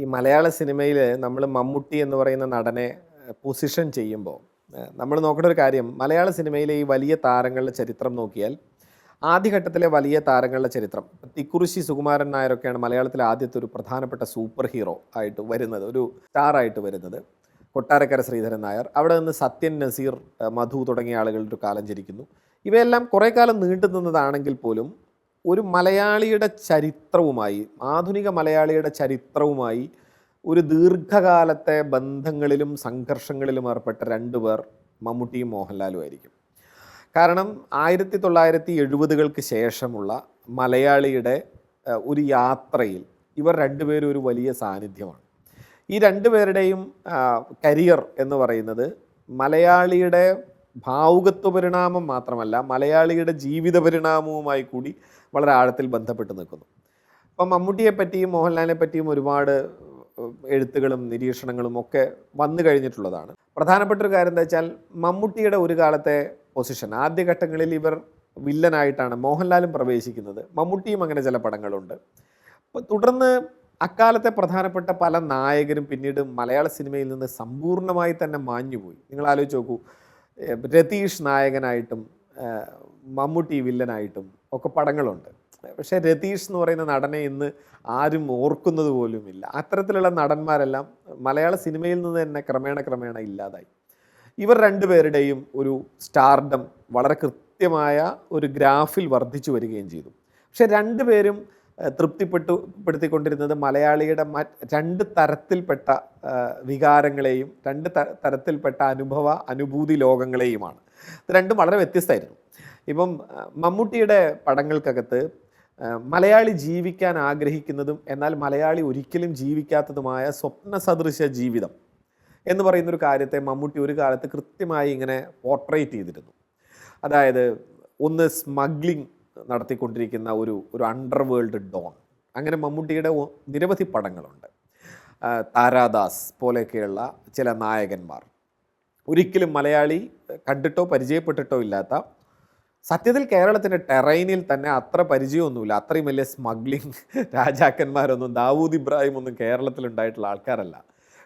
ഈ മലയാള സിനിമയിൽ നമ്മൾ മമ്മൂട്ടി എന്ന് പറയുന്ന നടനെ പൊസിഷൻ ചെയ്യുമ്പോൾ നമ്മൾ നോക്കേണ്ട ഒരു കാര്യം മലയാള സിനിമയിലെ ഈ വലിയ താരങ്ങളുടെ ചരിത്രം നോക്കിയാൽ ആദ്യഘട്ടത്തിലെ വലിയ താരങ്ങളുടെ ചരിത്രം തിക്കുറിശി സുകുമാരൻ നായരൊക്കെയാണ് മലയാളത്തിലെ ആദ്യത്തെ ഒരു പ്രധാനപ്പെട്ട സൂപ്പർ ഹീറോ ആയിട്ട് വരുന്നത് ഒരു സ്റ്റാർ ആയിട്ട് വരുന്നത്. കൊട്ടാരക്കര ശ്രീധരൻ നായർ അവിടെ നിന്ന് സത്യൻ നസീർ മധു തുടങ്ങിയ ആളുകളുടെ ഒരു കാലം ജനിക്കുന്നു. ഇവയെല്ലാം കുറേ കാലം നീണ്ടു നിന്നതാണെങ്കിൽ പോലും ഒരു മലയാളിയുടെ ചരിത്രവുമായി ആധുനിക മലയാളിയുടെ ചരിത്രവുമായി ഒരു ദീർഘകാലത്തെ ബന്ധങ്ങളിലും സംഘർഷങ്ങളിലും ഏർപ്പെട്ട രണ്ടുപേർ മമ്മൂട്ടിയും മോഹൻലാലും ആയിരിക്കും. കാരണം ആയിരത്തി തൊള്ളായിരത്തി എഴുപതുകൾക്ക് ശേഷമുള്ള മലയാളിയുടെ ഒരു യാത്രയിൽ ഇവർ രണ്ടുപേരും ഒരു വലിയ സാന്നിധ്യമാണ്. ഈ രണ്ടുപേരുടെയും കരിയർ എന്ന് പറയുന്നത് മലയാളിയുടെ ഭാവുകത്വ പരിണാമം മാത്രമല്ല മലയാളിയുടെ ജീവിത പരിണാമവുമായി കൂടി വളരെ ആഴത്തിൽ ബന്ധപ്പെട്ട് നിൽക്കുന്നു. അപ്പം മമ്മൂട്ടിയെ പറ്റിയും മോഹൻലാലിനെ പറ്റിയും ഒരുപാട് എഴുത്തുകളും നിരീക്ഷണങ്ങളും ഒക്കെ വന്നു കഴിഞ്ഞിട്ടുള്ളതാണ്. പ്രധാനപ്പെട്ട ഒരു കാര്യം എന്താ വെച്ചാൽ മമ്മൂട്ടിയുടെ ഒരു കാലത്തെ പൊസിഷൻ ആദ്യഘട്ടങ്ങളിൽ ഇവർ വില്ലനായിട്ടാണ് മോഹൻലാലും പ്രവേശിക്കുന്നത്. മമ്മൂട്ടിയും അങ്ങനെ ചില പടങ്ങളുണ്ട്. തുടർന്ന് അക്കാലത്തെ പ്രധാനപ്പെട്ട പല നായകരും പിന്നീട് മലയാള സിനിമയിൽ നിന്ന് സമ്പൂർണമായി തന്നെ മാഞ്ഞുപോയി. നിങ്ങൾ ആലോചിച്ച് നോക്കൂ രതീഷ് നായകനായിട്ടും മമ്മൂട്ടി വില്ലനായിട്ടും ഒക്കെ പടങ്ങളുണ്ട്. പക്ഷേ രതീഷ് എന്ന് പറയുന്ന നടനെ ഇന്ന് ആരും ഓർക്കുന്നത് പോലുമില്ല അത്തരത്തിലുള്ള നടന്മാരെല്ലാം മലയാള സിനിമയിൽ നിന്ന് തന്നെ ക്രമേണ ക്രമേണ ഇല്ലാതായി. ഇവർ രണ്ടുപേരുടെയും ഒരു സ്റ്റാർഡം വളരെ കൃത്യമായ ഒരു ഗ്രാഫിൽ വർദ്ധിച്ചു വരികയും ചെയ്തു. പക്ഷെ രണ്ടുപേരും തൃപ്തിപ്പെട്ടു പെടുത്തിക്കൊണ്ടിരുന്നത് മലയാളിയുടെ രണ്ട് തരത്തിൽപ്പെട്ട വികാരങ്ങളെയും രണ്ട് തരത്തിൽപ്പെട്ട അനുഭവ അനുഭൂതി ലോകങ്ങളെയുമാണ്. ഇത് രണ്ടും വളരെ വ്യത്യസ്തമായിരുന്നു. ഇപ്പം മമ്മൂട്ടിയുടെ പടങ്ങൾക്കകത്ത് മലയാളി ജീവിക്കാൻ ആഗ്രഹിക്കുന്നതും എന്നാൽ മലയാളി ഒരിക്കലും ജീവിക്കാത്തതുമായ സ്വപ്ന സദൃശ ജീവിതം എന്ന് പറയുന്നൊരു കാര്യത്തെ മമ്മൂട്ടി ഒരു കാലത്ത് കൃത്യമായി ഇങ്ങനെ പോർട്രേറ്റ് ചെയ്തിരുന്നു. അതായത് ഒന്ന് സ്മഗ്ലിംഗ് നടത്തിക്കൊണ്ടിരിക്കുന്ന ഒരു ഒരു അണ്ടർ വേൾഡ് ഡോൺ. അങ്ങനെ മമ്മൂട്ടിയുടെ നിരവധി പടങ്ങളുണ്ട്. താരാദാസ് പോലെയൊക്കെയുള്ള ചില നായകന്മാർ. ഒരിക്കലും മലയാളി കണ്ടിട്ടോ പരിചയപ്പെട്ടിട്ടോ ഇല്ലാത്ത സത്യത്തിൽ കേരളത്തിന്റെ ടെറൈനിൽ തന്നെ അത്ര പരിചയമൊന്നുമില്ല. അത്രയും വലിയ സ്മഗ്ലിംഗ് രാജാക്കന്മാരൊന്നും ദാവൂദ് ഇബ്രാഹിം ഒന്നും കേരളത്തിൽ ഉണ്ടായിട്ടുള്ള ആൾക്കാരല്ല.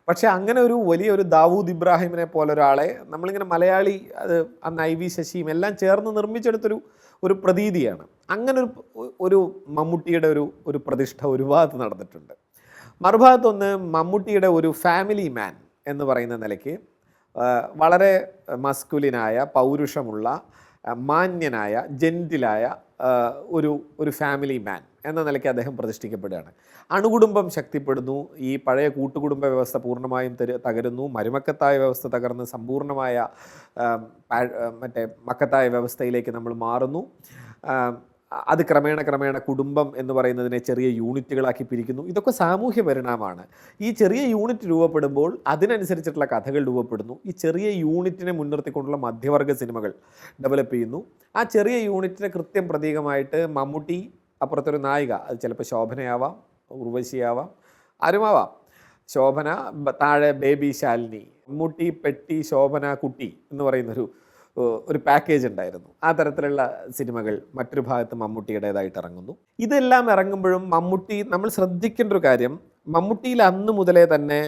പക്ഷേ അങ്ങനെ ഒരു വലിയ ഒരു ദാവൂദ് ഇബ്രാഹിമിനെ പോലെ ഒരാളെ നമ്മളിങ്ങനെ മലയാളി അത് അന്ന് ഐ വി ശശിയും എല്ലാം ചേർന്ന് നിർമ്മിച്ചെടുത്തൊരു ഒരു പ്രതീതിയാണ്. അങ്ങനെ ഒരു ഒരു മമ്മൂട്ടിയുടെ ഒരു ഒരു പ്രതിഷ്ഠ ഒരു ഭാഗത്ത് നടന്നിട്ടുണ്ട്. മറുഭാഗത്തൊന്ന് മമ്മൂട്ടിയുടെ ഒരു ഫാമിലി മാൻ എന്ന് പറയുന്ന നിലയ്ക്ക് വളരെ മസ്കുലിനായ പൗരുഷമുള്ള മാന്യനായ ജെന്റിലായ ഒരു ഒരു ഫാമിലി മാൻ എന്ന നിലയ്ക്ക് അദ്ദേഹം പ്രതിഷ്ഠിക്കപ്പെടുകയാണ്. അണുകുടുംബം ശക്തിപ്പെടുന്നു. ഈ പഴയ കൂട്ടുകുടുംബ വ്യവസ്ഥ പൂർണമായും തകരുന്നു. മരുമക്കത്തായ വ്യവസ്ഥ തകർന്ന് സമ്പൂർണമായ മറ്റേ മക്കത്തായ വ്യവസ്ഥയിലേക്ക് നമ്മൾ മാറുന്നു. അത് ക്രമേണ ക്രമേണ കുടുംബം എന്ന് പറയുന്നതിനെ ചെറിയ യൂണിറ്റുകളാക്കി പിരിക്കുന്നു. ഇതൊക്കെ സാമൂഹ്യ പരിണാമമാണ്. ഈ ചെറിയ യൂണിറ്റ് രൂപപ്പെടുമ്പോൾ അതിനനുസരിച്ചിട്ടുള്ള കഥകൾ രൂപപ്പെടുന്നു. ഈ ചെറിയ യൂണിറ്റിനെ മുൻനിർത്തിക്കൊണ്ടുള്ള മധ്യവർഗ സിനിമകൾ ഡെവലപ്പ് ചെയ്യുന്നു. ആ ചെറിയ യൂണിറ്റിന് കൃത്യം പ്രതീകമായിട്ട് മമ്മൂട്ടി അപ്പുറത്തൊരു നായിക അത് ചിലപ്പോൾ ശോഭനയാവാം ഉർവശിയാവാം ആരുമാവാം. ശോഭന താഴെ ബേബി ശാലിനി മമ്മൂട്ടി പെട്ടി ശോഭന കുട്ടി എന്ന് പറയുന്നൊരു ഒരു പാക്കേജ് ഉണ്ടായിരുന്നു. ആ തരത്തിലുള്ള സിനിമകൾ മറ്റൊരു ഭാഗത്ത് മമ്മൂട്ടിയുടേതായിട്ട് ഇറങ്ങുന്നു. ഇതെല്ലാം ഇറങ്ങുമ്പോഴും മമ്മൂട്ടി നമ്മൾ ശ്രദ്ധിക്കേണ്ട ഒരു കാര്യം മമ്മൂട്ടിയിൽ അന്ന് മുതലേ തന്നെ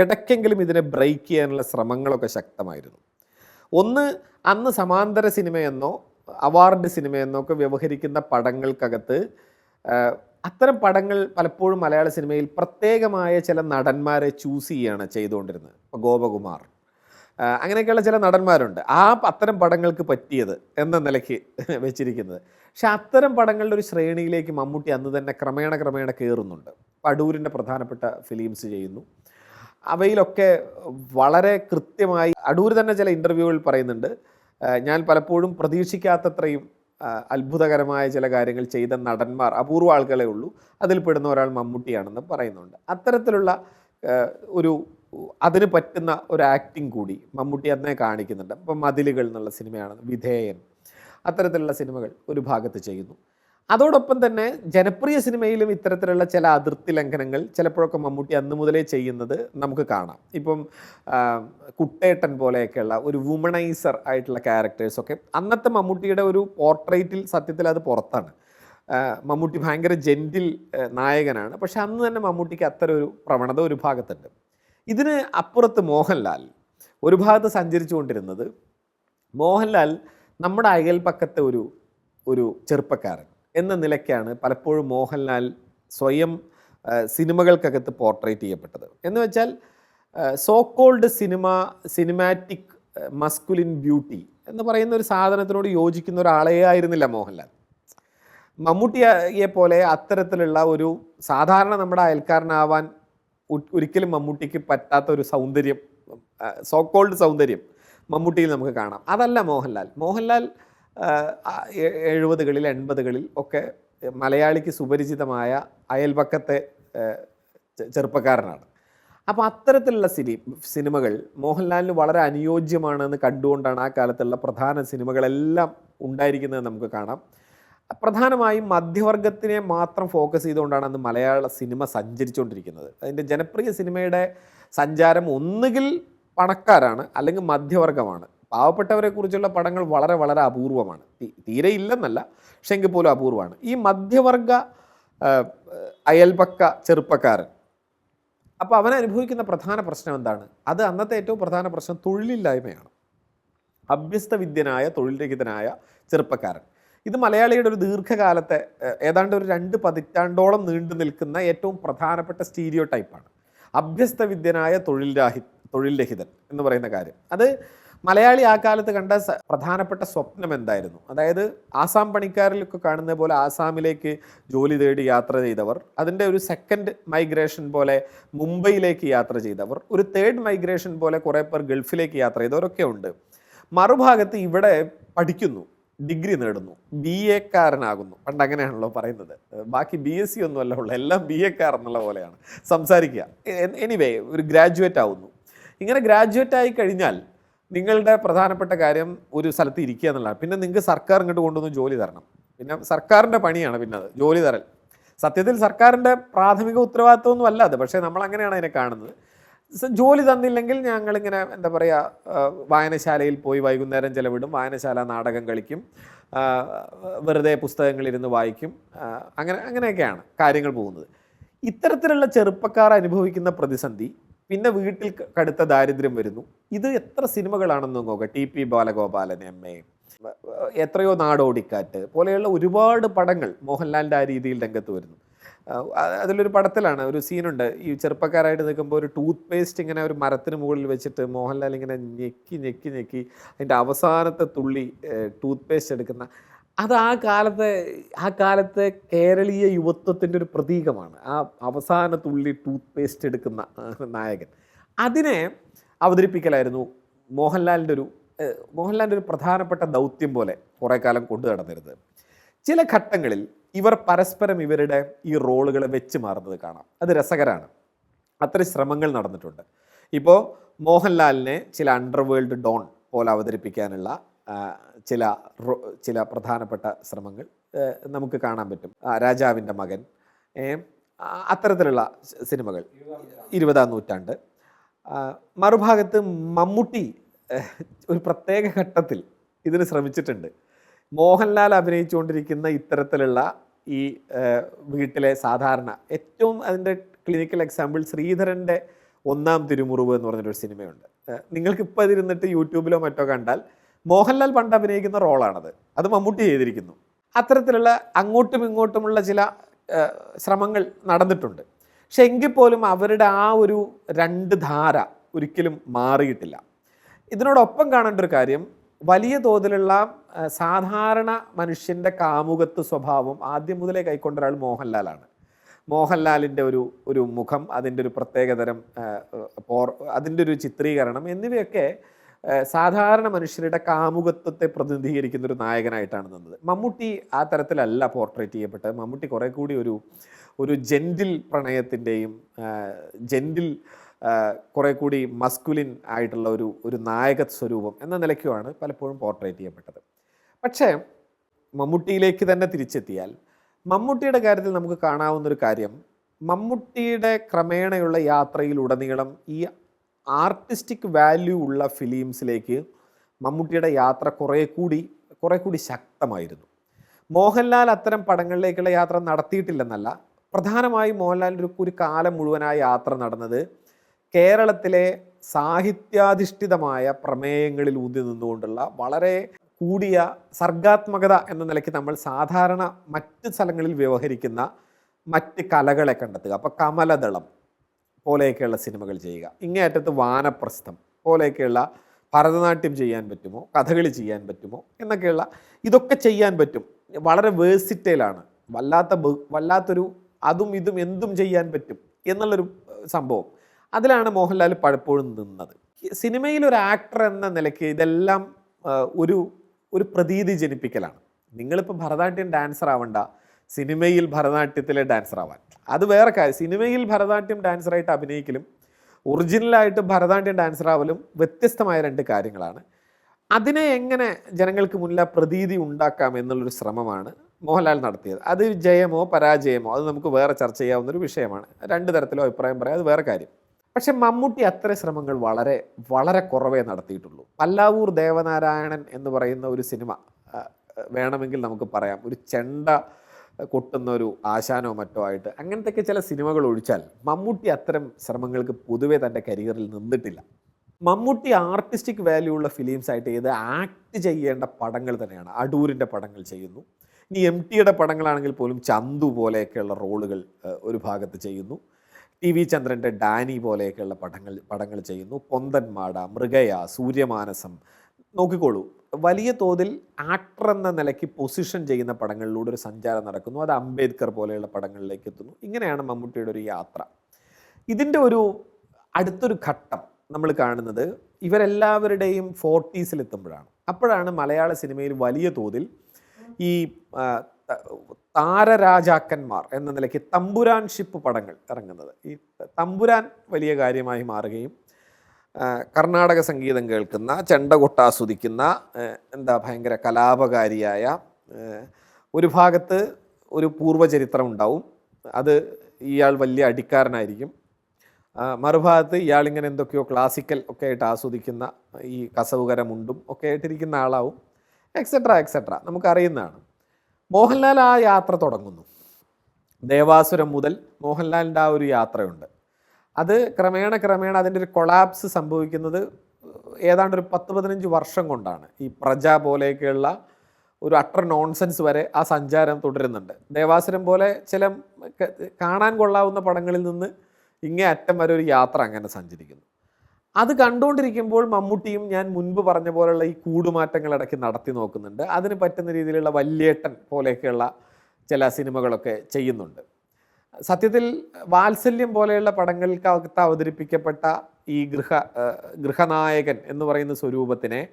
ഇടയ്ക്കെങ്കിലും ഇതിനെ ബ്രേക്ക് ചെയ്യാനുള്ള ശ്രമങ്ങളൊക്കെ ശക്തമായിരുന്നു. ഒന്ന് അന്ന് സമാന്തര സിനിമയെന്നോ അവാർഡ് സിനിമയെന്നോ ഒക്കെ വ്യവഹരിക്കുന്ന പടങ്ങൾക്കകത്ത് അത്തരം പടങ്ങൾ പലപ്പോഴും മലയാള സിനിമയിൽ പ്രത്യേകമായ ചില നടന്മാരെ ചൂസ് ചെയ്യുകയാണ് ചെയ്തുകൊണ്ടിരുന്നത്. ഇപ്പോൾ ഗോപകുമാർ അങ്ങനെയൊക്കെയുള്ള ചില നടന്മാരുണ്ട്. ആ അത്തരം പടങ്ങൾക്ക് പറ്റിയത് എന്ന നിലയ്ക്ക് വെച്ചിരിക്കുന്നത്. പക്ഷെ അത്തരം പടങ്ങളുടെ ഒരു ശ്രേണിയിലേക്ക് മമ്മൂട്ടി അന്ന് തന്നെ ക്രമേണ ക്രമേണ കയറുന്നുണ്ട് അടൂരിന്റെ പ്രധാനപ്പെട്ട ഫിലിംസ് ചെയ്യുന്നു. അവയിലൊക്കെ വളരെ കൃത്യമായി അടൂർ തന്നെ ചില ഇന്റർവ്യൂകളിൽ പറയുന്നുണ്ട്. ഞാൻ പലപ്പോഴും പ്രതീക്ഷിക്കാത്തത്രയും അത്ഭുതകരമായ ചില കാര്യങ്ങൾ ചെയ്ത നടന്മാർ അപൂർവ ആളുകളെ ഉള്ളൂ. അതിൽ പെടുന്ന ഒരാൾ മമ്മൂട്ടിയാണെന്ന് പറയുന്നുണ്ട്. അത്തരത്തിലുള്ള ഒരു അതിന് പറ്റുന്ന ഒരു ആക്ടിങ് കൂടി മമ്മൂട്ടി അന്നേ കാണിക്കുന്നുണ്ട്. ഇപ്പം മതിലുകൾ എന്നുള്ള സിനിമയാണ് വിധേയൻ. അത്തരത്തിലുള്ള സിനിമകൾ ഒരു ഭാഗത്ത് ചെയ്യുന്നു. അതോടൊപ്പം തന്നെ ജനപ്രിയ സിനിമയിലും ഇത്തരത്തിലുള്ള ചില അതിർത്തി ലംഘനങ്ങൾ ചിലപ്പോഴൊക്കെ മമ്മൂട്ടി അന്ന് മുതലേ ചെയ്യുന്നത് നമുക്ക് കാണാം. ഇപ്പം കുട്ടേട്ടൻ പോലെയൊക്കെയുള്ള ഒരു വുമണൈസർ ആയിട്ടുള്ള ക്യാരക്ടേഴ്സൊക്കെ അന്നത്തെ മമ്മൂട്ടിയുടെ ഒരു പോർട്രേറ്റിൽ സത്യത്തിൽ അത് പുറത്താണ്. മമ്മൂട്ടി ഭയങ്കര ജെന്റിൽ നായകനാണ്. പക്ഷെ അന്ന് തന്നെ മമ്മൂട്ടിക്ക് അത്തരം ഒരു പ്രവണത ഒരു ഭാഗത്തുണ്ട്. ഇതിന് അപ്പുറത്ത് മോഹൻലാൽ ഒരു ഭാഗത്ത് സഞ്ചരിച്ചു കൊണ്ടിരുന്നത് മോഹൻലാൽ നമ്മുടെ അയൽപക്കത്തെ ഒരു ഒരു ചെറുപ്പക്കാരൻ എന്ന നിലയ്ക്കാണ് പലപ്പോഴും മോഹൻലാൽ സ്വയം സിനിമകൾക്കകത്ത് പോർട്രേറ്റ് ചെയ്യപ്പെട്ടത്. എന്ന് വെച്ചാൽ so called cinema cinematic masculine beauty എന്ന് പറയുന്ന ഒരു സാധനത്തിനോട് യോജിക്കുന്ന ഒരാളേ ആയിരുന്നില്ല മോഹൻലാൽ. മമ്മൂട്ടിയെ പോലെ അത്തരത്തിലുള്ള ഒരു സാധാരണ നമ്മുടെ അയൽക്കാരനാവാൻ ഒരിക്കലും മമ്മൂട്ടിക്ക് പറ്റാത്ത ഒരു സൗന്ദര്യം സോ കോൾഡ് സൗന്ദര്യം മമ്മൂട്ടിയിൽ നമുക്ക് കാണാം. അതല്ല മോഹൻലാൽ. മോഹൻലാൽ എഴുപതുകളിൽ എൺപതുകളിൽ ഒക്കെ മലയാളിക്ക് സുപരിചിതമായ അയൽപക്കത്തെ ചെറുപ്പക്കാരനാണ്. അപ്പോൾ അത്തരത്തിലുള്ള സിനി സിനിമകൾ മോഹൻലാലിന് വളരെ അനുയോജ്യമാണെന്ന് കണ്ടുകൊണ്ടാണ് ആ കാലത്തുള്ള പ്രധാന സിനിമകളെല്ലാം ഉണ്ടായിരിക്കുന്നത് നമുക്ക് കാണാം. പ്രധാനമായും മധ്യവർഗത്തിനെ മാത്രം ഫോക്കസ് ചെയ്തുകൊണ്ടാണ് അന്ന് മലയാള സിനിമ സഞ്ചരിച്ചുകൊണ്ടിരിക്കുന്നത്. അതിന്റെ ജനപ്രിയ സിനിമയുടെ സഞ്ചാരം ഒന്നുകിൽ പണക്കാരാണ് അല്ലെങ്കിൽ മധ്യവർഗമാണ്. പാവപ്പെട്ടവരെക്കുറിച്ചുള്ള പടങ്ങൾ വളരെ വളരെ അപൂർവമാണ്. തീരെ ഇല്ലെന്നല്ല പക്ഷെ എങ്കിൽ പോലും അപൂർവമാണ്. ഈ മധ്യവർഗ അയൽപക്ക ചെറുപ്പക്കാരൻ. അപ്പോൾ അവൻ അനുഭവിക്കുന്ന പ്രധാന പ്രശ്നം എന്താണ്? അത് അന്നത്തെ ഏറ്റവും പ്രധാന പ്രശ്നം തൊഴിലില്ലായ്മയാണ്. അഭ്യസ്ത വിദ്യനായ തൊഴിൽ രഹിതനായ ചെറുപ്പക്കാരൻ. ഇത് മലയാളിയുടെ ഒരു ദീർഘകാലത്തെ ഏതാണ്ട് ഒരു രണ്ട് പതിറ്റാണ്ടോളം നീണ്ടു നിൽക്കുന്ന ഏറ്റവും പ്രധാനപ്പെട്ട സ്റ്റീരിയോ ടൈപ്പാണ് അഭ്യസ്ത വിദ്യനായ തൊഴിൽ രാഹി തൊഴിൽ രഹിതൻ എന്ന് പറയുന്ന കാര്യം. അത് മലയാളി ആ കാലത്ത് കണ്ട പ്രധാനപ്പെട്ട സ്വപ്നം എന്തായിരുന്നു? അതായത് ആസാം പണിക്കാരിലൊക്കെ കാണുന്ന പോലെ ആസാമിലേക്ക് ജോലി തേടി യാത്ര ചെയ്തവർ അതിന്റെ ഒരു സെക്കൻഡ് മൈഗ്രേഷൻ പോലെ മുംബൈയിലേക്ക് യാത്ര ചെയ്തവർ ഒരു തേർഡ് മൈഗ്രേഷൻ പോലെ കുറേ പേർ ഗൾഫിലേക്ക് യാത്ര ചെയ്തവരൊക്കെ ഉണ്ട്. മറുഭാഗത്ത് ഇവിടെ പഠിക്കുന്നു. ഡിഗ്രി നേടുന്നു ബി എക്കാരനാകുന്നു. പണ്ട് അങ്ങനെയാണല്ലോ പറയുന്നത്. ബാക്കി ബി എസ് സി ഒന്നുമല്ല ഉള്ളു എല്ലാം ബി എക്കാർ എന്നുള്ള പോലെയാണ്. സംസാരിക്കുക. എനിവേ ഒരു ഗ്രാജുവേറ്റ് ആവുന്നു. ഇങ്ങനെ ഗ്രാജുവേറ്റ് ആയി കഴിഞ്ഞാൽ നിങ്ങളുടെ പ്രധാനപ്പെട്ട കാര്യം ഒരു സ്ഥലത്ത് ഇരിക്കുക എന്നുള്ളതാണ്. പിന്നെ നിങ്ങൾക്ക് സർക്കാർ ഇങ്ങോട്ട് കൊണ്ടുവന്ന് ജോലി തരണം. പിന്നെ സർക്കാരിന്റെ പണിയാണ് പിന്നെ അത് ജോലി തരൽ. സത്യത്തിൽ സർക്കാരിന്റെ പ്രാഥമിക ഉത്തരവാദിത്വമൊന്നും അല്ല അത് പക്ഷേ നമ്മൾ അങ്ങനെയാണ് അതിനെ കാണുന്നത്. ജോലി തന്നില്ലെങ്കിൽ ഞങ്ങളിങ്ങനെ എന്താ പറയുക വായനശാലയിൽ പോയി വൈകുന്നേരം ചിലവിടും. വായനശാല നാടകം കളിക്കും. വെറുതെ പുസ്തകങ്ങളിരുന്ന് വായിക്കും. അങ്ങനെ അങ്ങനെയൊക്കെയാണ് കാര്യങ്ങൾ പോകുന്നത്. ഇത്തരത്തിലുള്ള ചെറുപ്പക്കാർ അനുഭവിക്കുന്ന പ്രതിസന്ധി പിന്നെ വീട്ടിൽ കടുത്ത ദാരിദ്ര്യം വരുന്നു. ഇത് എത്ര സിനിമകളാണെന്ന് നോക്കുക T P Balagopalan M A എത്രയോ നാടോടിക്കാറ്റ് പോലെയുള്ള ഒരുപാട് പടങ്ങൾ മോഹൻലാലിന്റെ ആ രീതിയിൽ രംഗത്ത് വരുന്നു. അതിലൊരു പടത്തിലാണ് ഒരു സീനുണ്ട്. ഈ ചെറുപ്പക്കാരായിട്ട് നിൽക്കുമ്പോൾ ഒരു ടൂത്ത് പേസ്റ്റ് ഇങ്ങനെ ഒരു മരത്തിന് മുകളിൽ വെച്ചിട്ട് മോഹൻലാൽ ഇങ്ങനെ ഞെക്കി ഞെക്കി ഞെക്കി അതിന്റെ അവസാനത്തെ തുള്ളി ടൂത്ത് പേസ്റ്റ് എടുക്കുന്ന. അത് ആ കാലത്തെ ആ കാലത്തെ കേരളീയ യുവത്വത്തിന്റെ ഒരു പ്രതീകമാണ്. ആ അവസാന തുള്ളി ടൂത്ത് പേസ്റ്റ് എടുക്കുന്ന നായകൻ. അതിനെ അവതരിപ്പിക്കലായിരുന്നു മോഹൻലാലിന്റെ ഒരു മോഹൻലാലിന്റെ ഒരു പ്രധാനപ്പെട്ട ദൗത്യം പോലെ കുറേ കാലം കൊണ്ടു നടന്നിരുന്നത്. ചില ഘട്ടങ്ങളിൽ ഇവർ പരസ്പരം ഇവരുടെ ഈ റോളുകളെ വെച്ച് മാറുന്നത് കാണാം. അത് രസകരമാണ് അത്ര ശ്രമങ്ങൾ നടന്നിട്ടുണ്ട്. ഇപ്പോൾ മോഹൻലാലിനെ ചില അണ്ടർവേൾഡ് ഡോൺ പോലെ അവതരിപ്പിക്കാനുള്ള ചില ചില പ്രധാനപ്പെട്ട ശ്രമങ്ങൾ നമുക്ക് കാണാൻ പറ്റും. രാജാവിന്റെ മകൻ അത്തരത്തിലുള്ള സിനിമകൾ. ഇരുപതാം നൂറ്റാണ്ട്. മറുഭാഗത്ത് മമ്മൂട്ടി ഒരു പ്രത്യേക ഘട്ടത്തിൽ ഇതിന് ശ്രമിച്ചിട്ടുണ്ട്. മോഹൻലാൽ അഭിനയിച്ചുകൊണ്ടിരിക്കുന്ന ഇത്തരത്തിലുള്ള ഈ വീട്ടിലെ സാധാരണ ഏറ്റവും അതിന്റെ ക്ലിനിക്കൽ എക്സാമ്പിൾ ശ്രീധരന്റെ ഒന്നാം തിരുമുറിവ് എന്ന് പറഞ്ഞൊരു സിനിമയുണ്ട്. നിങ്ങൾക്ക് ഇപ്പോൾ അതിരുന്നിട്ട് യൂട്യൂബിലോ മറ്റോ കണ്ടാൽ മോഹൻലാൽ പണ്ട് അഭിനയിക്കുന്ന റോളാണത്. അത് മമ്മൂട്ടി ചെയ്തിരിക്കുന്നു. അത്തരത്തിലുള്ള അങ്ങോട്ടും ഇങ്ങോട്ടുമുള്ള ചില ശ്രമങ്ങൾ നടന്നിട്ടുണ്ട്. പക്ഷെ എങ്കിൽ പോലും അവരുടെ ആ ഒരു രണ്ട് ധാര ഒരിക്കലും മാറിയിട്ടില്ല. ഇതിനോടൊപ്പം കാണേണ്ട ഒരു കാര്യം വലിയ തോതിലുള്ള സാധാരണ മനുഷ്യന്റെ കാമുകത്വ സ്വഭാവം ആദ്യം മുതലേ കൈക്കൊണ്ട ഒരാൾ മോഹൻലാലാണ്. മോഹൻലാലിന്റെ ഒരു ഒരു മുഖം അതിന്റെ ഒരു പ്രത്യേകതരം പോർ അതിന്റെ ഒരു ചിത്രീകരണം എന്നിവയൊക്കെ സാധാരണ മനുഷ്യരുടെ കാമുകത്വത്തെ പ്രതിനിധീകരിക്കുന്ന ഒരു നായകനായിട്ടാണ് നിന്നത്. മമ്മൂട്ടി ആ തരത്തിലല്ല പോർട്രേറ്റ് ചെയ്യപ്പെട്ടത്. മമ്മൂട്ടി കുറേ കൂടി ഒരു ഒരു ജെന്റിൽ പ്രണയത്തിന്റെയും ജെന്റിൽ കുറേ കൂടി മസ്കുലിൻ ആയിട്ടുള്ള ഒരു ഒരു നായക സ്വരൂപം എന്ന നിലയ്ക്കുമാണ് പലപ്പോഴും പോർട്രേറ്റ് ചെയ്യപ്പെട്ടത്. പക്ഷേ മമ്മൂട്ടിയിലേക്ക് തന്നെ തിരിച്ചെത്തിയാൽ മമ്മൂട്ടിയുടെ കാര്യത്തിൽ നമുക്ക് കാണാവുന്നൊരു കാര്യം മമ്മൂട്ടിയുടെ ക്രമേണയുള്ള യാത്രയിലുടനീളം ഈ ആർട്ടിസ്റ്റിക് വാല്യൂ ഉള്ള ഫിലിംസിലേക്ക് മമ്മൂട്ടിയുടെ യാത്ര കുറേ കൂടി കുറേ കൂടി ശക്തമായിരുന്നു. മോഹൻലാൽ അത്തരം പടങ്ങളിലേക്കുള്ള യാത്ര നടത്തിയിട്ടില്ലെന്നല്ല പ്രധാനമായും മോഹൻലാൽ ഒരു ഒരു കാലം മുഴുവനായ യാത്ര നടന്നത് കേരളത്തിലെ സാഹിത്യാധിഷ്ഠിതമായ പ്രമേയങ്ങളിൽ ഊന്നി നിന്നുകൊണ്ടുള്ള വളരെ കൂടിയ സർഗാത്മകത എന്ന നിലയ്ക്ക് നമ്മൾ സാധാരണ മറ്റ് സ്ഥലങ്ങളിൽ വ്യവഹരിക്കുന്ന മറ്റ് കലകളെ കണ്ടെത്തുക. അപ്പോൾ കമലദളം പോലെയൊക്കെയുള്ള സിനിമകൾ ചെയ്യുക. ഇങ്ങേയറ്റത്ത് വാനപ്രസ്ഥം പോലെയൊക്കെയുള്ള ഭരതനാട്യം ചെയ്യാൻ പറ്റുമോ? കഥകളി ചെയ്യാൻ പറ്റുമോ? എന്നൊക്കെയുള്ള ഇതൊക്കെ ചെയ്യാൻ പറ്റും. വളരെ വേഴ്സിറ്റൈലാണ് വല്ലാത്ത വല്ലാത്തൊരു അതും ഇതും എന്തും ചെയ്യാൻ പറ്റും എന്നുള്ളൊരു സംഭവം. അതിലാണ് മോഹൻലാൽ പലപ്പോഴും നിന്നത്. സിനിമയിൽ ഒരു ആക്ടർ എന്ന നിലയ്ക്ക് ഇതെല്ലാം ഒരു ഒരു പ്രതീതി ജനിപ്പിക്കലാണ്. നിങ്ങളിപ്പോൾ ഭരതനാട്യം ഡാൻസർ ആവണ്ട സിനിമയിൽ ഭരതനാട്യത്തിലെ ഡാൻസർ ആവാൻ. അത് വേറെ കാര്യം. സിനിമയിൽ ഭരതനാട്യം ഡാൻസറായിട്ട് അഭിനയിക്കലും ഒറിജിനലായിട്ട് ഭരതനാട്യം ഡാൻസർ ആവലും വ്യത്യസ്തമായ രണ്ട് കാര്യങ്ങളാണ്. അതിനെ എങ്ങനെ ജനങ്ങൾക്ക് മുന്നിൽ പ്രതീതി ഉണ്ടാക്കാം എന്നുള്ളൊരു ശ്രമമാണ് മോഹൻലാൽ നടത്തിയത്. അത് ജയമോ പരാജയമോ അത് നമുക്ക് വേറെ ചർച്ച ചെയ്യാവുന്ന ഒരു വിഷയമാണ്. രണ്ട് തരത്തിലോ അഭിപ്രായം പറയാം. അത് വേറെ കാര്യം. പക്ഷെ മമ്മൂട്ടി അത്ര ശ്രമങ്ങൾ വളരെ വളരെ കുറവേ നടത്തിയിട്ടുള്ളൂ. പല്ലാവൂർ ദേവനാരായണൻ എന്ന് പറയുന്ന ഒരു സിനിമ വേണമെങ്കിൽ നമുക്ക് പറയാം. ഒരു ചെണ്ട കൊട്ടുന്ന ഒരു ആശാനോ മറ്റോ ആയിട്ട് അങ്ങനത്തെയൊക്കെ ചില സിനിമകൾ ഒഴിച്ചാൽ മമ്മൂട്ടി അത്തരം ശ്രമങ്ങൾക്ക് പൊതുവെ തന്റെ കരിയറിൽ നിന്നിട്ടില്ല. മമ്മൂട്ടി ആർട്ടിസ്റ്റിക് വാല്യൂ ഉള്ള ഫിലിംസ് ആയിട്ട് ചെയ്ത് ആക്ട് ചെയ്യേണ്ട പടങ്ങൾ തന്നെയാണ്. അടൂരിന്റെ പടങ്ങൾ ചെയ്യുന്നു. ഇനി എം ടിയുടെ പടങ്ങളാണെങ്കിൽ പോലും ചന്തു പോലെയൊക്കെയുള്ള റോളുകൾ ഒരു ഭാഗത്ത് ചെയ്യുന്നു. ടി വി ചന്ദ്രന്റെ ഡാനി പോലെയൊക്കെയുള്ള പടങ്ങൾ പടങ്ങൾ ചെയ്യുന്നു. പൊന്തന്മാട മൃഗയ സൂര്യമാനസം. നോക്കിക്കോളൂ. വലിയ തോതിൽ ആക്ടർ എന്ന നിലയ്ക്ക് പൊസിഷൻ ചെയ്യുന്ന പടങ്ങളിലൂടെ ഒരു സഞ്ചാരം നടക്കുന്നു. അത് അംബേദ്കർ പോലെയുള്ള പടങ്ങളിലേക്ക് എത്തുന്നു. ഇങ്ങനെയാണ് മമ്മൂട്ടിയുടെ ഒരു യാത്ര. ഇതിന്റെ ഒരു അടുത്തൊരു ഘട്ടം നമ്മൾ കാണുന്നത് ഇവരെല്ലാവരുടെയും ഫോർട്ടീസിലെത്തുമ്പോഴാണ് അപ്പോഴാണ് മലയാള സിനിമയിൽ വലിയ തോതിൽ ഈ താരരാജാക്കന്മാർ എന്ന നിലയ്ക്ക് തമ്പുരാൻഷിപ്പ് പടങ്ങൾ ഇറങ്ങുന്നത്. ഈ തമ്പുരാൻ വലിയ കാര്യമായി മാറുകയും കർണാടക സംഗീതം കേൾക്കുന്ന ചെണ്ടകൊട്ടാസ്വദിക്കുന്ന എന്താ ഭയങ്കര കലാപകാരിയായ ഒരു ഭാഗത്ത് ഒരു പൂർവചരിത്രം ഉണ്ടാവും. അത് ഇയാൾ വലിയ അടിക്കാരനായിരിക്കും. മറുഭാഗത്ത് ഇയാളിങ്ങനെ എന്തൊക്കെയോ ക്ലാസിക്കൽ ഒക്കെ ആയിട്ട് ആസ്വദിക്കുന്ന ഈ കസവുകരമുണ്ടും ഒക്കെ ആയിട്ടിരിക്കുന്ന ആളാവും. എക്സെട്ര എക്സെട്ര നമുക്കറിയുന്നതാണ്. മോഹൻലാൽ ആ യാത്ര തുടങ്ങുന്നു. ദേവാസുരം മുതൽ മോഹൻലാലിന്റെ ആ ഒരു യാത്രയുണ്ട്. അത് ക്രമേണ ക്രമേണ അതിന്റെ ഒരു കൊളാപ്സ് സംഭവിക്കുന്നത് ഏതാണ്ട് ഒരു പത്ത് പതിനഞ്ച് വർഷം കൊണ്ടാണ്. ഈ പ്രജ പോലെയൊക്കെയുള്ള ഒരു അട്ടർ നോൺസെൻസ് വരെ ആ സഞ്ചാരം തുടരുന്നുണ്ട്. ദേവാസുരം പോലെ ചില കാണാൻ കൊള്ളാവുന്ന പടങ്ങളിൽ നിന്ന് ഇങ്ങേ അറ്റം വരെ ഒരു യാത്ര അങ്ങനെ സഞ്ചരിക്കുന്നു. അത് കണ്ടുകൊണ്ടിരിക്കുമ്പോൾ മമ്മൂട്ടിയും ഞാൻ മുൻപ് പറഞ്ഞ പോലെയുള്ള ഈ കൂടുമാറ്റങ്ങൾ ഇടയ്ക്ക് നടത്തി നോക്കുന്നുണ്ട്. അതിന് പറ്റുന്ന രീതിയിലുള്ള വല്യേട്ടൻ പോലെയൊക്കെയുള്ള ചില സിനിമകളൊക്കെ ചെയ്യുന്നുണ്ട്. സത്യത്തിൽ വാത്സല്യം പോലെയുള്ള പടങ്ങൾക്കകത്ത് അവതരിപ്പിക്കപ്പെട്ട ഈ ഗൃഹ ഗൃഹനായകൻ എന്ന് പറയുന്ന സ്വരൂപത്തിനെ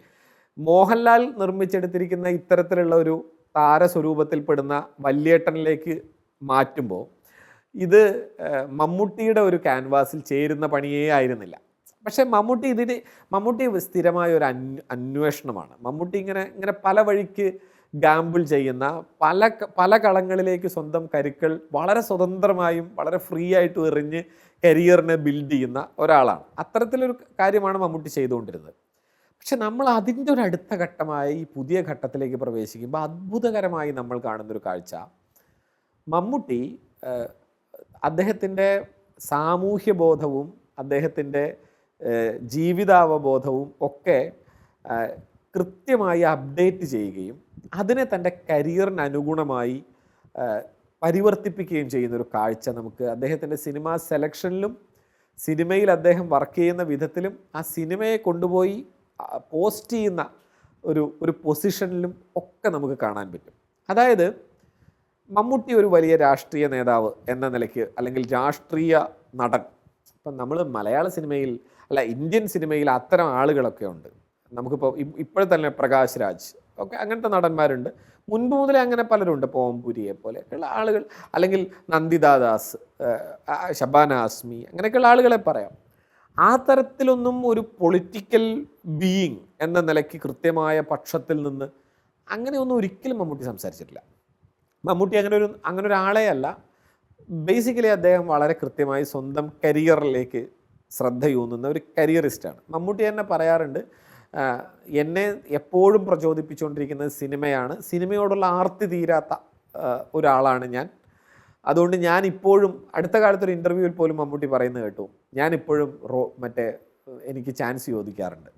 മോഹൻലാൽ നിർമ്മിച്ചെടുത്തിരിക്കുന്ന ഇത്തരത്തിലുള്ള ഒരു താരസ്വരൂപത്തിൽപ്പെടുന്ന വല്യേട്ടനിലേക്ക് മാറ്റുമ്പോൾ ഇത് മമ്മൂട്ടിയുടെ ഒരു ക്യാൻവാസിൽ ചേരുന്ന പണിയേ ആയിരുന്നില്ല. പക്ഷേ മമ്മൂട്ടി ഇതിന് മമ്മൂട്ടി സ്ഥിരമായ ഒരു അന്വ അന്വേഷണമാണ്. മമ്മൂട്ടി ഇങ്ങനെ ഇങ്ങനെ പല വഴിക്ക് ഗാമ്പിൾ ചെയ്യുന്ന പല പല കളങ്ങളിലേക്ക് സ്വന്തം കരുക്കൾ വളരെ സ്വതന്ത്രമായും വളരെ ഫ്രീ ആയിട്ട് എറിഞ്ഞ് കരിയറിനെ ബിൽഡ് ചെയ്യുന്ന ഒരാളാണ്. അത്തരത്തിലൊരു കാര്യമാണ് മമ്മൂട്ടി ചെയ്തുകൊണ്ടിരുന്നത്. പക്ഷെ നമ്മൾ അതിന്റെ ഒരു അടുത്ത ഘട്ടമായി ഈ പുതിയ ഘട്ടത്തിലേക്ക് പ്രവേശിക്കുമ്പോൾ അത്ഭുതകരമായി നമ്മൾ കാണുന്നൊരു കാഴ്ച. മമ്മൂട്ടി അദ്ദേഹത്തിന്റെ സാമൂഹ്യബോധവും അദ്ദേഹത്തിന്റെ ജീവിതാവബോധവും ഒക്കെ കൃത്യമായി അപ്ഡേറ്റ് ചെയ്യുകയും അതിനെ തന്റെ കരിയറിന് അനുഗുണമായി പരിവർത്തിപ്പിക്കുകയും ചെയ്യുന്ന ഒരു കാഴ്ച നമുക്ക് അദ്ദേഹത്തിന്റെ സിനിമാ സെലക്ഷനിലും സിനിമയിൽ അദ്ദേഹം വർക്ക് ചെയ്യുന്ന വിധത്തിലും ആ സിനിമയെ കൊണ്ടുപോയി പോസ്റ്റ് ചെയ്യുന്ന ഒരു ഒരു പൊസിഷനിലും ഒക്കെ നമുക്ക് കാണാൻ പറ്റും. അതായത് മമ്മൂട്ടി ഒരു വലിയ രാഷ്ട്രീയ നേതാവ് എന്ന നിലയ്ക്ക് അല്ലെങ്കിൽ രാഷ്ട്രീയ നടൻ. ഇപ്പം നമ്മൾ മലയാള സിനിമയിൽ അല്ല ഇന്ത്യൻ സിനിമയിൽ അത്തരം ആളുകളൊക്കെ ഉണ്ട്. നമുക്കിപ്പോൾ ഇപ്പോഴെ തന്നെ പ്രകാശ് രാജ്. ഒക്കെ അങ്ങനത്തെ നടന്മാരുണ്ട്. മുൻപ് മുതലേ അങ്ങനെ പലരുണ്ട്. പോംപുരിയെ പോലെയൊക്കെയുള്ള ആളുകൾ. അല്ലെങ്കിൽ നന്ദിതാദാസ് ഷബാന ആസ്മി അങ്ങനെയൊക്കെയുള്ള ആളുകളെ പറയാം. ആ തരത്തിലൊന്നും ഒരു പൊളിറ്റിക്കൽ ബീയിങ് എന്ന നിലയ്ക്ക് കൃത്യമായ പക്ഷത്തിൽ നിന്ന് അങ്ങനെയൊന്നും ഒരിക്കലും മമ്മൂട്ടി സംസാരിച്ചിട്ടില്ല. മമ്മൂട്ടി അങ്ങനെ ഒരു അങ്ങനെ ഒരാളെ ബേസിക്കലി അദ്ദേഹം വളരെ കൃത്യമായി സ്വന്തം കരിയറിലേക്ക് ശ്രദ്ധയൂന്നുന്ന ഒരു കരിയറിസ്റ്റാണ്. മമ്മൂട്ടി തന്നെ പറയാറുണ്ട് എന്നെ എപ്പോഴും പ്രചോദിപ്പിച്ചുകൊണ്ടിരിക്കുന്നത് സിനിമയാണ്. സിനിമയോടുള്ള ആർത്തി തീരാത്ത ഒരാളാണ് ഞാൻ. അതുകൊണ്ട് ഞാൻ ഇപ്പോഴും അടുത്ത കാലത്തൊരു ഇന്റർവ്യൂവിൽ പോലും മമ്മൂട്ടി പറയുന്നത് കേട്ടു. ഞാൻ ഇപ്പോഴും റോ മറ്റേ എനിക്ക് ചാൻസ് ചോദിക്കാറുണ്ട്.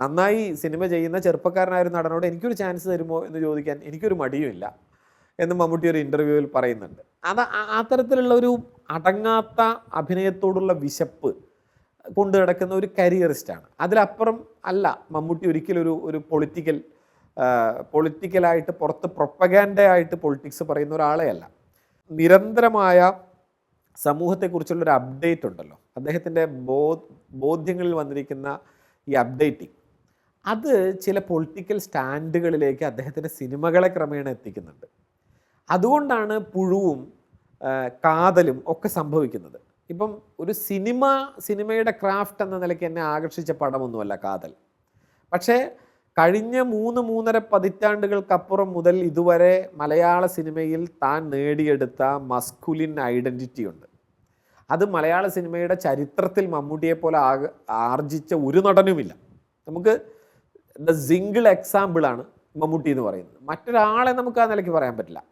നന്നായി സിനിമ ചെയ്യുന്ന ചെറുപ്പക്കാരനായ ഒരു നടനോട് എനിക്കൊരു ചാൻസ് തരുമോ എന്ന് ചോദിക്കാൻ എനിക്കൊരു മടിയുമില്ല എന്ന് മമ്മൂട്ടി ഒരു ഇന്റർവ്യൂവിൽ പറയുന്നുണ്ട്. അത് തരത്തിലുള്ള ഒരു അടങ്ങാത്ത അഭിനയത്തോടുള്ള വിശപ്പ് കൊണ്ട് നടക്കുന്ന ഒരു കരിയറിസ്റ്റാണ് അതിലപ്പുറം അല്ല മമ്മൂട്ടി ഒരിക്കലും ഒരു ഒരു പൊളിറ്റിക്കൽ പൊളിറ്റിക്കലായിട്ട് പുറത്ത് പ്രൊപ്പഗാൻഡയായിട്ട് പൊളിറ്റിക്സ് പറയുന്ന ഒരാളെ അല്ല. നിരന്തരമായ സമൂഹത്തെക്കുറിച്ചുള്ള ഒരു അപ്ഡേറ്റ് ഉണ്ടല്ലോ. അദ്ദേഹത്തിന്റെ ബോ ബോധ്യങ്ങളിൽ വന്നിരിക്കുന്ന ഈ അപ്ഡേറ്റിംഗ് അത് ചില പൊളിറ്റിക്കൽ സ്റ്റാൻഡുകളിലേക്ക് അദ്ദേഹത്തിന്റെ സിനിമകളെ ക്രമേണ എത്തിക്കുന്നുണ്ട്. അതുകൊണ്ടാണ് പുഴുവും കാതലും ഒക്കെ സംഭവിക്കുന്നത്. ഇപ്പം ഒരു സിനിമ സിനിമയുടെ ക്രാഫ്റ്റ് എന്ന നിലയ്ക്ക് എന്നെ ആകർഷിച്ച പടമൊന്നുമല്ല കാതൽ. പക്ഷേ കഴിഞ്ഞ മൂന്ന് മൂന്നര പതിറ്റാണ്ടുകൾക്കപ്പുറം മുതൽ ഇതുവരെ മലയാള സിനിമയിൽ താൻ നേടിയെടുത്ത മസ്കുലിൻ ഐഡന്റിറ്റി ഉണ്ട്. അത് മലയാള സിനിമയുടെ ചരിത്രത്തിൽ മമ്മൂട്ടിയെ പോലെ ആർജിച്ച ഒരു നടനുമില്ല. നമുക്ക് ദ സിംഗിൾ എക്സാമ്പിളാണ് മമ്മൂട്ടി എന്ന് പറയുന്നത്. മറ്റൊരാളെ നമുക്ക് ആ നിലയ്ക്ക് പറയാൻ പറ്റില്ല.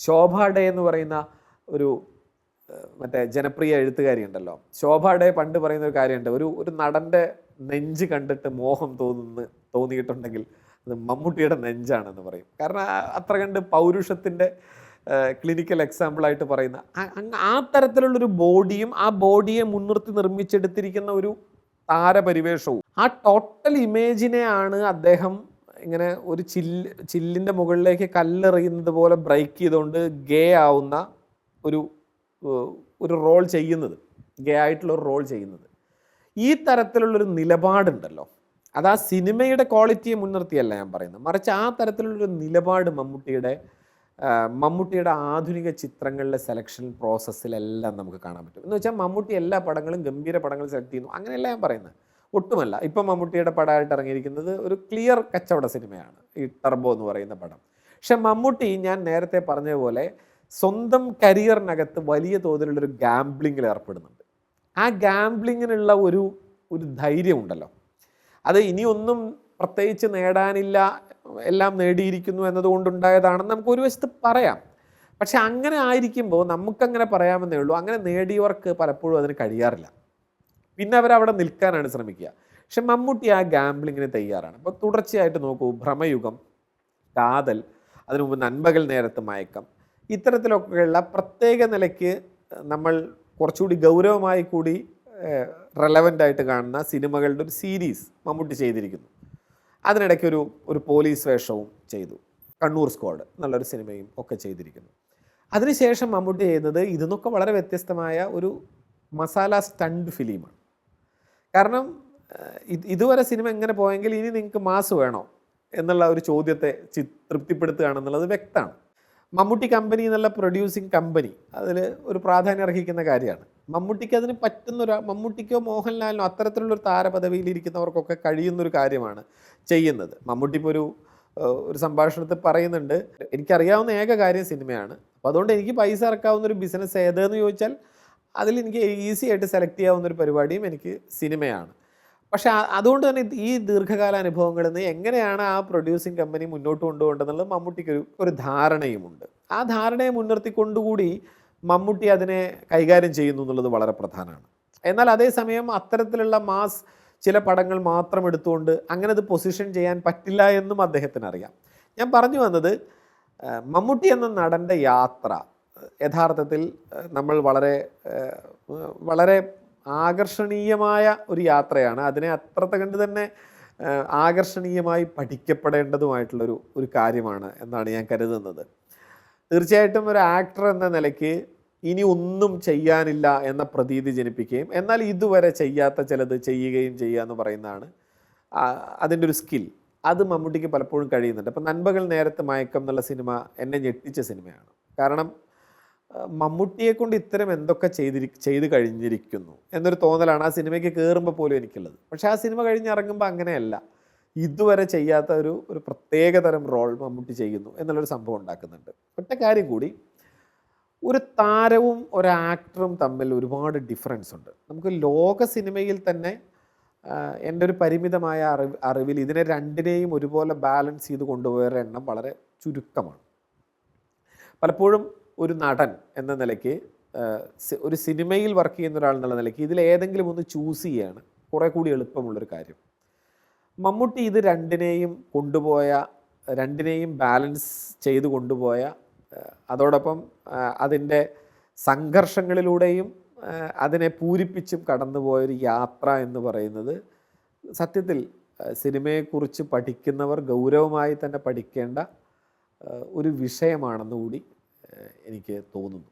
ശോഭ ഡേ എന്ന് പറയുന്ന ഒരു മറ്റേ ജനപ്രിയ എഴുത്തുകാരി ഉണ്ടല്ലോ ശോഭയുടെ പണ്ട് പറയുന്ന ഒരു കാര്യമുണ്ട്. ഒരു ഒരു നടന്റെ നെഞ്ച് കണ്ടിട്ട് മോഹം തോന്നുന്ന തോന്നിയിട്ടുണ്ടെങ്കിൽ അത് മമ്മൂട്ടിയുടെ നെഞ്ചാണെന്ന് പറയും. കാരണം അത്ര കണ്ട് പൗരുഷത്തിന്റെ ക്ലിനിക്കൽ എക്സാമ്പിളായിട്ട് പറയുന്ന ആ- തരത്തിലുള്ളൊരു ബോഡിയും ആ ബോഡിയെ മുൻനിർത്തി നിർമ്മിച്ചെടുത്തിരിക്കുന്ന ഒരു താരപരിവേഷവും ആ ടോട്ടൽ ഇമേജിനെയാണ് അദ്ദേഹം ഇങ്ങനെ ഒരു ചില്ല് ചില്ലിന്റെ മുകളിലേക്ക് കല്ലെറിയുന്നത് പോലെ ബ്രേക്ക് ചെയ്തുകൊണ്ട് ഗേ ആവുന്ന ഒരു ഒരു റോൾ ചെയ്യുന്നത് ഗേ ആയിട്ടുള്ള ഒരു റോൾ ചെയ്യുന്നത്. ഈ തരത്തിലുള്ളൊരു നിലപാടുണ്ടല്ലോ. അത് ആ സിനിമയുടെ ക്വാളിറ്റിയെ മുൻനിർത്തിയല്ല ഞാൻ പറയുന്നത്. മറിച്ച് ആ തരത്തിലുള്ളൊരു നിലപാട് മമ്മൂട്ടിയുടെ മമ്മൂട്ടിയുടെ ആധുനിക ചിത്രങ്ങളിലെ സെലക്ഷൻ പ്രോസസ്സിലെല്ലാം നമുക്ക് കാണാൻ പറ്റും. എന്ന് വെച്ചാൽ മമ്മൂട്ടി എല്ലാ പടങ്ങളും ഗംഭീര പടങ്ങൾ സെലക്ട് ചെയ്യുന്നു. അങ്ങനെയല്ല ഞാൻ പറയുന്നത്. ഒട്ടുമല്ല. ഇപ്പം മമ്മൂട്ടിയുടെ പടമായിട്ട് ഇറങ്ങിയിരിക്കുന്നത് ഒരു ക്ലിയർ കച്ചവട സിനിമയാണ്. ഈ ടർബോ എന്ന് പറയുന്ന പടം. പക്ഷെ മമ്മൂട്ടി ഞാൻ നേരത്തെ പറഞ്ഞതുപോലെ പോലെ സ്വന്തം കരിയറിനകത്ത് വലിയ തോതിലുള്ളൊരു ഗാംബ്ലിങ്ങിൽ ഏർപ്പെടുന്നുണ്ട്. ആ ഗാംബ്ലിങ്ങിനുള്ള ഒരു ഒരു ധൈര്യം ഉണ്ടല്ലോ അത് ഇനിയൊന്നും പ്രത്യേകിച്ച് നേടാനില്ല എല്ലാം നേടിയിരിക്കുന്നു എന്നതുകൊണ്ടുണ്ടായതാണെന്ന് നമുക്ക് ഒരു വശത്ത് പറയാം. പക്ഷെ അങ്ങനെ ആയിരിക്കുമ്പോൾ നമുക്കങ്ങനെ പറയാമെന്നേ ഉള്ളൂ. അങ്ങനെ നേടിയവർക്ക് പലപ്പോഴും അതിന് കഴിയാറില്ല. പിന്നെ അവരവിടെ നിൽക്കാനാണ് ശ്രമിക്കുക. പക്ഷെ മമ്മൂട്ടി ആ ഗാംബ്ലിങ്ങിന് തയ്യാറാണ്. അപ്പോൾ തുടർച്ചയായിട്ട് നോക്കൂ ഭ്രമയുഗം കാതൽ അതിനു മുമ്പ് നന്മകൾ നേരത്ത് മയക്കം ഇത്തരത്തിലൊക്കെയുള്ള പ്രത്യേക നിലയ്ക്ക് നമ്മൾ കുറച്ചുകൂടി ഗൗരവമായി കൂടി റെലവന്റ് ആയിട്ട് കാണുന്ന സിനിമകളുടെ ഒരു സീരീസ് മമ്മൂട്ടി ചെയ്തിരിക്കുന്നു. അതിനിടയ്ക്ക് ഒരു ഒരു പോലീസ് വേഷവും ചെയ്തു. കണ്ണൂർ സ്ക്വാഡ് എന്നുള്ളൊരു സിനിമയും ഒക്കെ ചെയ്തിരിക്കുന്നു. അതിനുശേഷം മമ്മൂട്ടി ചെയ്യുന്നത് ഇതിന്നൊക്കെ വളരെ വ്യത്യസ്തമായ ഒരു മസാല സ്റ്റണ്ട് ഫിലിമാണ് കാരണം ഇതുവരെ സിനിമ എങ്ങനെ പോയെങ്കിൽ ഇനി നിങ്ങൾക്ക് മാസ് വേണോ എന്നുള്ള ഒരു ചോദ്യത്തെ തൃപ്തിപ്പെടുത്തുകയാണെന്നുള്ളത് വ്യക്തമാണ്. മമ്മൂട്ടി കമ്പനി എന്നുള്ള പ്രൊഡ്യൂസിങ് കമ്പനി അതിൽ ഒരു പ്രാധാന്യം അർഹിക്കുന്ന കാര്യമാണ്. മമ്മൂട്ടിക്ക് അതിന് പറ്റുന്ന ഒരു മമ്മൂട്ടിക്കോ മോഹൻലാലിനോ അത്തരത്തിലുള്ള ഒരു താരപദവിയിൽ ഇരിക്കുന്നവർക്കൊക്കെ കഴിയുന്നൊരു കാര്യമാണ് ചെയ്യുന്നത്. മമ്മൂട്ടി ഇപ്പോൾ ഒരു ഒരു സംഭാഷണത്തിൽ പറയുന്നുണ്ട് എനിക്കറിയാവുന്ന ഏക കാര്യം സിനിമയാണ്. അപ്പോൾ അതുകൊണ്ട് എനിക്ക് പൈസ ഇറക്കാവുന്ന ഒരു ബിസിനസ് ഏതെന്ന് ചോദിച്ചാൽ അതിൽ എനിക്ക് ഈസി ആയിട്ട് സെലക്ട് ചെയ്യാവുന്ന ഒരു പരിപാടിയും എനിക്ക് സിനിമയാണ്. പക്ഷെ അതുകൊണ്ട് തന്നെ ഈ ദീർഘകാല അനുഭവങ്ങളിൽ നിന്ന് എങ്ങനെയാണ് ആ പ്രൊഡ്യൂസിങ് കമ്പനി മുന്നോട്ട് കൊണ്ടുപോകേണ്ടതെന്നുള്ളത് മമ്മൂട്ടിക്ക് ഒരു ഒരു ധാരണയുമുണ്ട്. ആ ധാരണയെ മുൻനിർത്തിക്കൊണ്ടുകൂടി മമ്മൂട്ടി അതിനെ കൈകാര്യം ചെയ്യുന്നു എന്നുള്ളത് വളരെ പ്രധാനമാണ്. എന്നാൽ അതേസമയം അത്തരത്തിലുള്ള മാസ് ചില പടങ്ങൾ മാത്രം എടുത്തുകൊണ്ട് അങ്ങനെ അത് പൊസിഷൻ ചെയ്യാൻ പറ്റില്ല എന്നും അദ്ദേഹത്തിന് അറിയാം ഞാൻ പറഞ്ഞു വന്നത് മമ്മൂട്ടി എന്ന നടന്റെ യാത്ര യഥാർത്ഥത്തിൽ നമ്മൾ വളരെ വളരെ ആകർഷണീയമായ ഒരു യാത്രയാണ്. അതിനെ അത്രത്തെ കണ്ട് തന്നെ ആകർഷണീയമായി പഠിക്കപ്പെടേണ്ടതുമായിട്ടുള്ളൊരു ഒരു കാര്യമാണ് എന്നാണ് ഞാൻ കരുതുന്നത്. തീർച്ചയായിട്ടും ഒരു ആക്ടർ എന്ന നിലയ്ക്ക് ഇനി ഒന്നും ചെയ്യാനില്ല എന്ന പ്രതീതി ജനിപ്പിക്കുകയും എന്നാൽ ഇതുവരെ ചെയ്യാത്ത ചിലത് ചെയ്യുകയും ചെയ്യുക എന്ന് പറയുന്നതാണ് അതിന്റെ ഒരു സ്കിൽ അത് മമ്മൂട്ടിക്ക് പലപ്പോഴും കഴിയുന്നുണ്ട്. അപ്പം നൻപകൾ നേരത്തെ മയക്കം എന്നുള്ള സിനിമ എന്നെ ഞെട്ടിച്ച സിനിമയാണ്. കാരണം മമ്മൂട്ടിയെ കൊണ്ട് ഇത്തരം എന്തൊക്കെ ചെയ്തിരി ചെയ്ത് കഴിഞ്ഞിരിക്കുന്നു എന്നൊരു തോന്നലാണ് ആ സിനിമയ്ക്ക് കയറുമ്പോൾ പോലും എനിക്കുള്ളത്. പക്ഷേ ആ സിനിമ കഴിഞ്ഞിറങ്ങുമ്പോൾ അങ്ങനെയല്ല. ഇതുവരെ ചെയ്യാത്ത ഒരു ഒരു പ്രത്യേക തരം റോൾ മമ്മൂട്ടി ചെയ്യുന്നു എന്നുള്ളൊരു സംഭവം ഉണ്ടാക്കുന്നുണ്ട്. ഒറ്റ കാര്യം കൂടി. ഒരു താരവും ഒരു ആക്ടറും തമ്മിൽ ഒരുപാട് ഡിഫറൻസ് ഉണ്ട്. നമുക്ക് ലോക സിനിമയിൽ തന്നെ എന്റെ ഒരു പരിമിതമായ അറിവ് അറിവിൽ ഇതിനെ രണ്ടിനെയും ഒരുപോലെ ബാലൻസ് ചെയ്ത് കൊണ്ടുപോയ എണ്ണം വളരെ ചുരുക്കമാണ്. പലപ്പോഴും ഒരു നടൻ എന്ന നിലയ്ക്ക് ഒരു സിനിമയിൽ വർക്ക് ചെയ്യുന്ന ഒരാൾ എന്നുള്ള നിലയ്ക്ക് ഇതിൽ ഏതെങ്കിലും ഒന്ന് ചൂസ് ചെയ്യാണ്. കുറേ കൂടി എളുപ്പമുള്ളൊരു കാര്യം. മമ്മൂട്ടി ഇത് രണ്ടിനെയും കൊണ്ടുപോയ രണ്ടിനെയും ബാലൻസ് ചെയ്ത് കൊണ്ടുപോയ അതോടൊപ്പം അതിന്റെ സംഘർഷങ്ങളിലൂടെയും അതിനെ പൂരിപ്പിച്ചും കടന്നുപോയൊരു യാത്ര എന്ന് പറയുന്നത് സത്യത്തിൽ സിനിമയെക്കുറിച്ച് പഠിക്കുന്നവർ ഗൗരവമായി തന്നെ പഠിക്കേണ്ട ഒരു വിഷയമാണെന്ന് കൂടി എനിക്ക് തോന്നുന്നു.